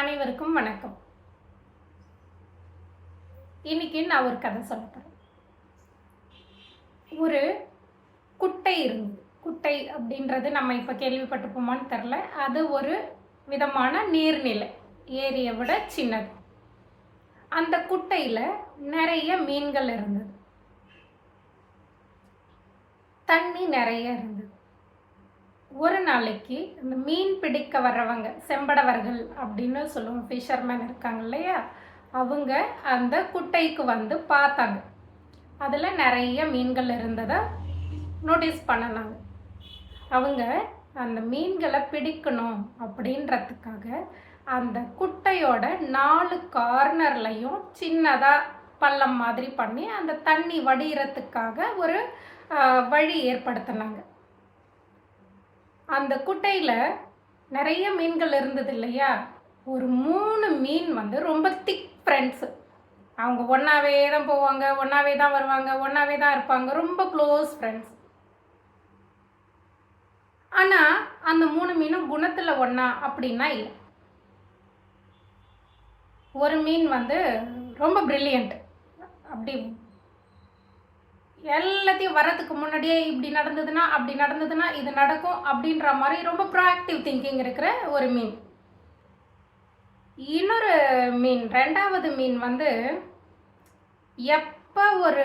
அனைவருக்கும் வணக்கம். இன்னைக்கு நான் ஒரு கதை சொல்ல போகிறேன் ஒரு குட்டை இருந்தது. குட்டை அப்படின்றது நம்ம இப்போ கேள்விப்பட்டிருப்போமான்னு தெரில அது ஒரு விதமான நீர்நிலை ஏரியை விட சின்னது. அந்த குட்டையில் நிறைய மீன்கள் இருந்தது. தண்ணி நிறைய இருந்தது. ஒரு நாளைக்கு இந்த மீன் பிடிக்க வர்றவங்க செம்படவர்கள் அப்படின்னு சொல்லுவோம். ஃபிஷர்மேன் இருக்காங்க இல்லையா? அவங்க அந்த குட்டைக்கு வந்து பார்த்தாங்க. அதில் நிறைய மீன்கள் இருந்ததை நோட்டீஸ் பண்ணினாங்க. அவங்க அந்த மீன்களை பிடிக்கணும் அப்படின்றதுக்காக அந்த குட்டையோட நாலு கார்னர்லையும் சின்னதாக பள்ளம் மாதிரி பண்ணி அந்த தண்ணி வடிகிறதுக்காக ஒரு வழி ஏற்படுத்தினாங்க. அந்த குட்டையில் நிறைய மீன்கள் இருந்தது இல்லையா? ஒரு மூணு மீன் வந்து ரொம்ப திக் ஃப்ரெண்ட்ஸு அவங்க ஒன்றாவே தான் போவாங்க ஒன்றாவே தான் வருவாங்க ஒன்றாவே தான் இருப்பாங்க. ரொம்ப க்ளோஸ் ஃப்ரெண்ட்ஸ் ஆனால் அந்த மூணு மீனும் குணத்தில் ஒன்றா அப்படின்னா இல்லை. ஒரு மீன் வந்து ரொம்ப ப்ரில்லியண்ட் அப்படி எல்லாத்தையும் வர்றதுக்கு முன்னாடியே இப்படி நடந்ததுன்னா அப்படி நடந்ததுன்னா இது நடக்கும் அப்படின்ற மாதிரி ரொம்ப ப்ராக்டிவ் திங்கிங் இருக்கிற ஒரு மீன். இன்னொரு மீன் ரெண்டாவது மீன் வந்து எப்போ ஒரு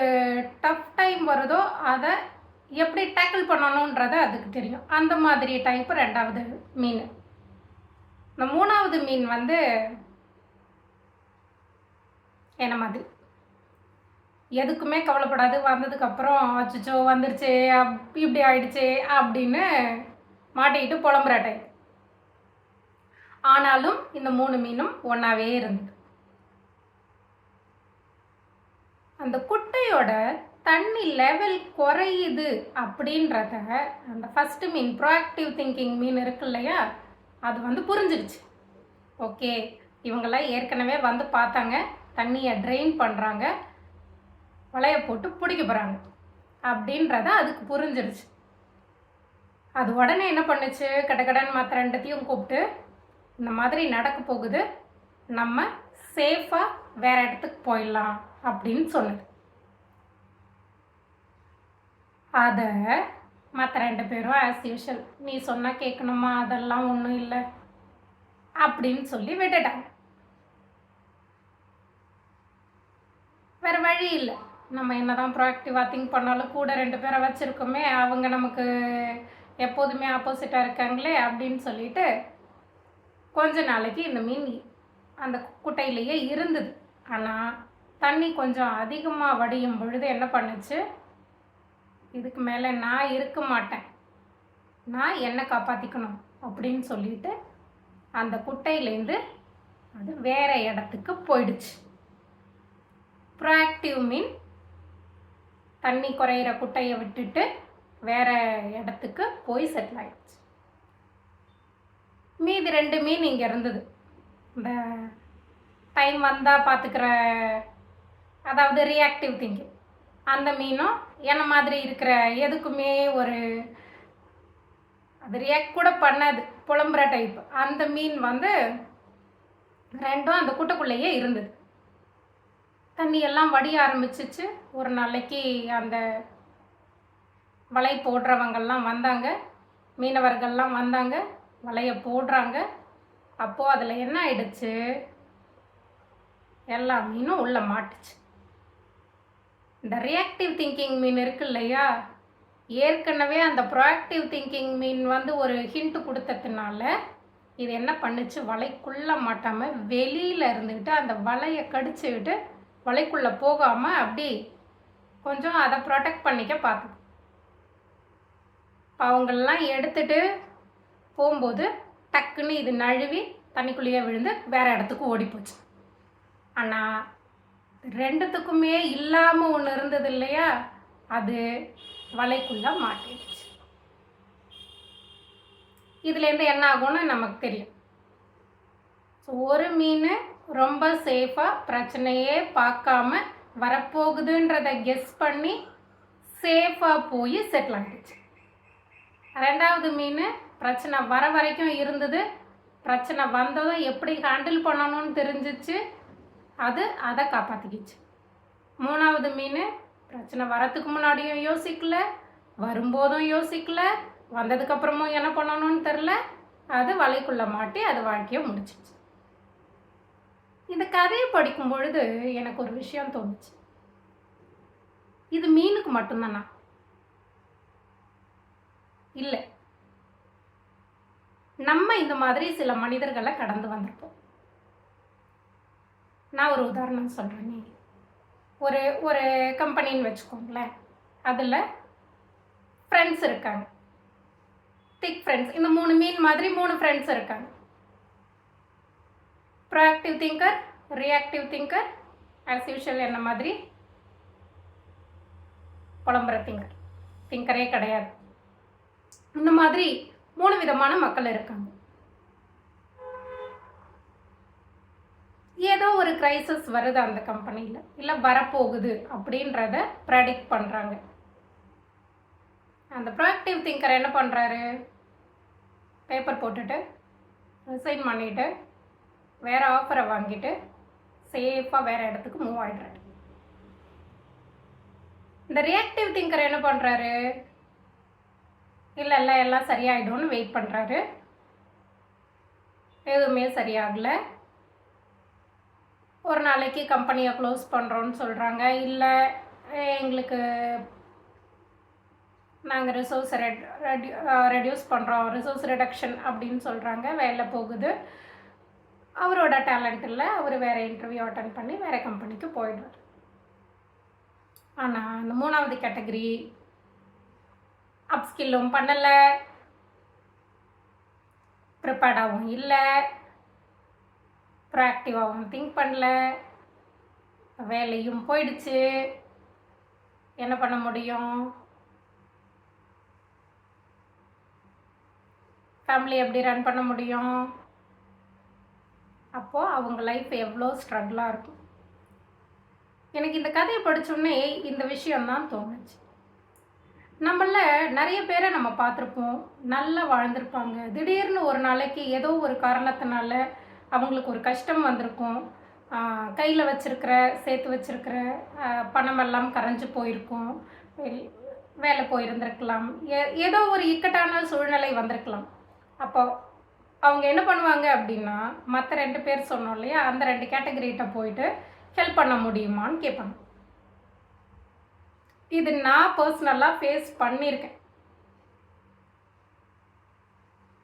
டஃப் டைம் வருதோ அதை எப்படி டேக்கிள் பண்ணணுன்றதை அதுக்கு தெரியும். அந்த மாதிரி டைப்பு ரெண்டாவது மீன். இந்த மூணாவது மீன் வந்து என்ன மாதிரி? எதுக்குமே கவலைப்படாது. வந்ததுக்கப்புறம் அச்சோ வந்துருச்சு அப் இப்படி ஆயிடுச்சு அப்படின்னு மாட்டிக்கிட்டு புலம்புற ஆனாலும் இந்த மூணு மீனும் ஒன்றாவே இருந்தது. அந்த குட்டையோட தண்ணி லெவல் குறையுது அப்படின்றத அந்த first mean proactive thinking mean இருக்கு இல்லையா? அது வந்து புரிஞ்சிடுச்சு ஓகே இவங்கெல்லாம் ஏற்கனவே வந்து பார்த்தாங்க. தண்ணியை ட்ரெயின் பண்ணுறாங்க வலையை போட்டு பிடிக்க போகிறாங்க அப்படின்றத அதுக்கு புரிஞ்சிருச்சு. அது உடனே என்ன பண்ணுச்சு? கடகடன் மற்ற ரெண்டத்தையும் கூப்பிட்டு இந்த மாதிரி நடக்க போகுது. நம்ம சேஃபாக வேற இடத்துக்கு போயிடலாம் அப்படின்னு சொன்னது. அதை மற்ற ரெண்டு பேரும் ஆஸ் யூஷுவல் நீ சொன்னால் கேட்கணுமா? அதெல்லாம் ஒன்றும் இல்லை அப்படின்னு சொல்லி விட்டுட்டாங்க. வேற வழி இல்லை. நம்ம என்னதான் ப்ராக்டிவாக திங்க் பண்ணாலும் கூட ரெண்டு பேரை வச்சுருக்கோமே அவங்க நமக்கு எப்போதுமே ஆப்போசிட்டாக இருக்காங்களே அப்படின்னு சொல்லிட்டு கொஞ்ச நாளைக்கு இந்த மீன் அந்த குட்டையிலேயே இருந்தது. ஆனால் தண்ணி கொஞ்சம் அதிகமாக வடியும் பொழுது என்ன பண்ணுச்சு? இதுக்கு மேலே நான் இருக்க மாட்டேன். நான் என்னை காப்பாற்றிக்கணும் அப்படின்னு சொல்லிட்டு அந்த குட்டையிலேருந்து அது வேறு இடத்துக்கு போயிடுச்சு. ப்ராக்டிவ் மீன் தண்ணி குறையிற குட்டையை விட்டுட்டு வேற இடத்துக்கு போய் செட்டில் ஆயிடுச்சு. மீதி ரெண்டு மீன் இங்கே இருந்தது. இந்த டைம் வந்தால் பார்த்துக்கிற அதாவது ரியாக்டிவ் திங்கிங் அந்த மீனும் என்ன மாதிரி இருக்கிற எதுக்குமே ஒரு அது ரியாக்ட் கூட பண்ணாது புலம்புற டைப் அந்த மீன் வந்து ரெண்டும் அந்த கூட்டக்குள்ளேயே இருந்தது. தண்ணி எல்லாம் வடிய ஆரம்பிச்சிச்சு. ஒரு நாளைக்கு அந்த வலை போடுறவங்கெல்லாம் வந்தாங்க. மீனவர்கள்லாம் வந்தாங்க. வலையை போடுறாங்க. அப்போது அதில் என்ன ஆயிடுச்சு? எல்லா மீனும் உள்ளே மாட்டுச்சு. இந்த ரியாக்டிவ் திங்கிங் மீன் இருக்கு இல்லையா? ஏற்கனவே அந்த ப்ரோஆக்டிவ் திங்கிங் மீன் வந்து ஒரு ஹிண்ட் கொடுத்ததுனால இது என்ன பண்ணுச்சு? வலைக்குள்ளே மாட்டாமல் வெளியில் இருந்துக்கிட்டு அந்த வலையை கடிச்சுக்கிட்டு வலைக்குள்ளே போகாமல் அப்படி கொஞ்சம் அதை ப்ரொடெக்ட் பண்ணிக்க பார்த்து. இப்போ எடுத்துட்டு போகும்போது டக்குன்னு இது நழுவி தண்ணிக்குள்ளேயே விழுந்து வேறு இடத்துக்கு ஓடி போச்சு. ஆனால் ரெண்டுத்துக்குமே இல்லாமல் ஒன்று இருந்தது இல்லையா? அது வலைக்குள்ளே மாட்டிடுச்சு. இதுலேருந்து என்ன ஆகும்னு நமக்கு தெரியும். ஸோ ஒரு மீன் ரொம்ப சேஃபாக பிரச்சனையே பார்க்காம வரப்போகுதுன்றதை கெஸ் பண்ணி சேஃபாக போய் செட்டில் ஆகிடுச்சு ரெண்டாவது மீன் பிரச்சனை வர வரைக்கும் இருந்தது. பிரச்சனை வந்ததும் எப்படி ஹேண்டில் பண்ணணும்னு தெரிஞ்சிச்சு. அது அதை காப்பாற்றிக்கிச்சு மூணாவது மீன் பிரச்சனை வரத்துக்கு முன்னாடியும் யோசிக்கல வரும்போதும் யோசிக்கல வந்ததுக்கப்புறமும் என்ன பண்ணணும்னு தெரில. அது வலைக்குள்ளே மாட்டி அது வாழ்க்கையை முடிச்சிச்சு இந்த கதையை படிக்கும் பொழுது எனக்கு ஒரு விஷயம் தோணுச்சு. இது மீனுக்கு மட்டும்தானா? இல்லை. நம்ம இந்த மாதிரி சில மனிதர்களை கடந்து வந்திருப்போம். நான் ஒரு உதாரணம் சொல்கிறேனே ஒரு ஒரு கம்பெனின்னு வச்சுக்கோங்களேன். அதில் ஃப்ரெண்ட்ஸ் இருக்காங்க. திக் ஃப்ரெண்ட்ஸ் இந்த மூணு மீன் மாதிரி மூணு ஃப்ரெண்ட்ஸ் இருக்காங்க. Proactive thinker reactive thinker as usual என்ன மாதிரி? புலம்புற திங்கர் திங்கரே கிடையாது. இந்த மாதிரி மூணு விதமான மக்கள் இருக்காங்க. ஏதோ ஒரு கிரைசஸ் வருது அந்த கம்பெனியில் இல்லை வரப்போகுது அப்படின்றத ப்ரெடிக்ட் பண்ணுறாங்க அந்த ப்ரோஆக்டிவ் திங்கர் என்ன பண்ணுறாரு பேப்பர் போட்டுட்டு ரிசைன் பண்ணிவிட்டு வேறு ஆஃபரை வாங்கிட்டு சேஃபாக வேறு இடத்துக்கு மூவ் ஆகிடுறாரு இந்த ரியாக்டிவ் திங்கர் என்ன பண்ணுறாரு இல்லை இல்லை எல்லாம் சரியாயிடும்னு வெயிட் பண்ணுறாரு எதுவுமே சரியாகல. ஒரு நாளைக்கு கம்பெனியை க்ளோஸ் பண்ணுறோன்னு சொல்கிறாங்க இல்லை எங்களுக்கு நாங்கள் ரிசோர்ஸ் ரெட் ரெடியூஸ் பண்ணுறோம் ரிசோர்ஸ் ரிடக்ஷன் அப்படின்னு சொல்கிறாங்க வேலை போகுது. அவரோட டேலண்ட்டில் அவர் வேறு இன்டர்வியூ அட்டன் பண்ணி வேறு கம்பெனிக்கு போயிடுவார். ஆனால் அந்த மூணாவது கேட்டகரி அப்ஸ்கில்லும் பண்ணலை. ப்ரிப்பேர்டாகவும் இல்லை. ப்ராக்டிவாகவும் திங்க் பண்ணல. வேலையும் போயிடுச்சு. என்ன பண்ண முடியும்? ஃபேமிலி எப்படி ரன் பண்ண முடியும்? அப்போது அவங்க லைஃப் எவ்வளோ ஸ்ட்ரகிளாக இருக்கும் எனக்கு இந்த கதையை படித்தோடனே இந்த விஷயம்தான் தோணுச்சு. நம்மள நிறைய பேரை நம்ம பார்த்துருப்போம். நல்லா வாழ்ந்திருப்பாங்க. திடீர்னு ஒரு நாளைக்கு ஏதோ ஒரு காரணத்தினால அவங்களுக்கு ஒரு கஷ்டம் வந்திருக்கும். கையில் வச்சுருக்கிற சேர்த்து வச்சுருக்கிற பணமெல்லாம் கரைஞ்சு போயிருக்கும். வேலை போயிருந்திருக்கலாம். ஏ- ஏதோ ஒரு இக்கட்டான சூழ்நிலை வந்திருக்கலாம். அப்போ அவங்க என்ன பண்ணுவாங்க அப்படின்னா மற்ற ரெண்டு பேர் சொன்னோம் இல்லையா அந்த ரெண்டு கேட்டகரிகிட்ட போயிட்டு ஹெல்ப் பண்ண முடியுமான்னு கேட்பாங்க. இது நான் பர்சனலாக ஃபேஸ் பண்ணியிருக்கேன்.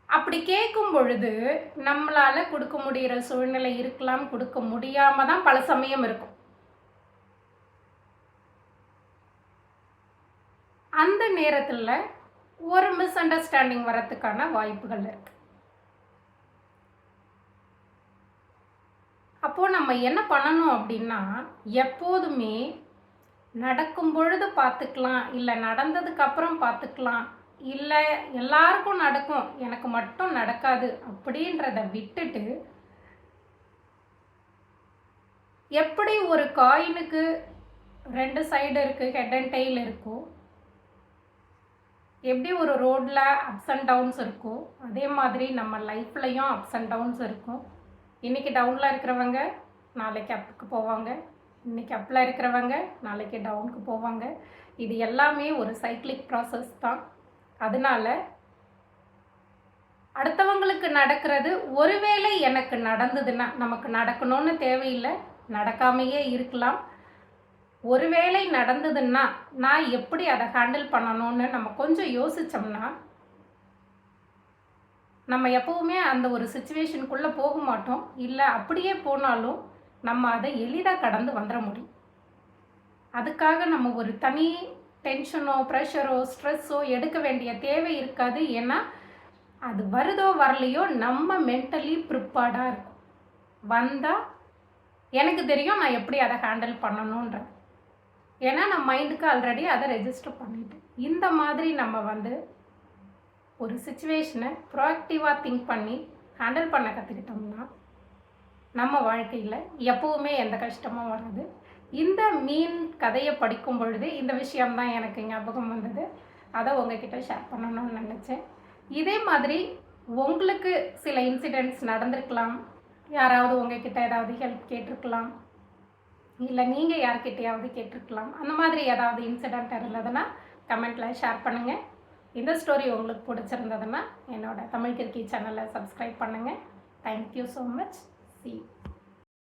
அப்படி கேட்கும் பொழுது நம்மளால் கொடுக்க முடிகிற சூழ்நிலை இருக்கலாம் கொடுக்க முடியாம தான் பல சமயம் இருக்கும். அந்த நேரத்தில் ஒரு மிஸ் அண்டர்ஸ்டாண்டிங் வரத்துக்கான வாய்ப்புகள் இருக்கு. அப்போது நம்ம என்ன பண்ணணும் அப்படின்னா எப்போதுமே நடக்கும் பொழுது பார்த்துக்கலாம் இல்லை நடந்ததுக்கப்புறம் பார்த்துக்கலாம் இல்லை எல்லாருக்கும் நடக்கும் எனக்கு மட்டும் நடக்காது அப்படின்றத விட்டுட்டு எப்படி ஒரு காயினுக்கு ரெண்டு சைடு இருக்குது ஹெட் அண்ட் டெய்ல் இருக்கும் எப்படி ஒரு ரோட்டில் அப்ஸ் அண்ட் டவுன்ஸ் இருக்கும் அதே மாதிரி நம்ம லைஃப்லையும் அப்ஸ் அண்ட் டவுன்ஸ் இருக்கும். இன்றைக்கி டவுனில் இருக்கிறவங்க நாளைக்கு அப்புக்கு போவாங்க. இன்றைக்கி அப்பில் இருக்கிறவங்க நாளைக்கு டவுனுக்கு போவாங்க. இது எல்லாமே ஒரு சைக்கிளிக் ப்ராசஸ் தான். அதனால அடுத்தவங்களுக்கு நடக்கிறது ஒருவேளை எனக்கு நடந்ததுன்னா நமக்கு நடக்கணும்னு தேவையில்லை நடக்காமையே இருக்கலாம். ஒருவேளை நடந்ததுன்னா நான் எப்படி அதை ஹேண்டில் பண்ணணும்னு நம்ம கொஞ்சம் யோசித்தோம்னா நம்ம எப்பவுமே அந்த ஒரு சுச்சுவேஷனுக்குள்ளே போக மாட்டோம். இல்லை அப்படியே போனாலும் நம்ம அதை எளிதாக கடந்து வந்துட முடியும். அதுக்காக நம்ம ஒரு தனி டென்ஷனோ ப்ரெஷரோ ஸ்ட்ரெஸ்ஸோ எடுக்க வேண்டிய தேவை இருக்காது. ஏன்னா அது வருதோ வரலையோ நம்ம மென்டலி ப்ரிப்பேர்டாக இருக்கும். வந்தால் எனக்கு தெரியும் நான் எப்படி அதை ஹேண்டில் பண்ணணுன்ற ஏன்னா நான் மைண்டுக்கு ஆல்ரெடி அதை ரெஜிஸ்டர் பண்ணிட்டேன். இந்த மாதிரி நம்ம வந்து ஒரு சுச்சுவேஷனை ப்ரோஆக்டிவாக திங்க் பண்ணி ஹேண்டில் பண்ண கற்றுக்கிட்டோம்னா நம்ம வாழ்க்கையில் எப்போவுமே எந்த கஷ்டமும் வராது. இந்த மீன் கதையை படிக்கும் பொழுது இந்த விஷயம்தான் எனக்கு ஞாபகம் வந்தது. அதை உங்ககிட்ட ஷேர் பண்ணணும்னு நினச்சேன். இதே மாதிரி உங்களுக்கு சில இன்சிடெண்ட்ஸ் நடந்திருக்கலாம். யாராவது உங்ககிட்ட ஏதாவது ஹெல்ப் கேட்டிருக்கலாம். இல்லை நீங்கள் யார்கிட்டையாவது கேட்டிருக்கலாம். அந்த மாதிரி ஏதாவது இன்சிடெண்ட் இருந்ததுன்னா கமெண்ட்டில் ஷேர் பண்ணுங்கள் இந்த ஸ்டோரி உங்களுக்கு பிடிச்சிருந்ததுன்னா என்னோட தமிழ் கிரிக்கி சேனலை சப்ஸ்கிரைப் பண்ணுங்கள் தேங்க்யூ ஸோ மச் சி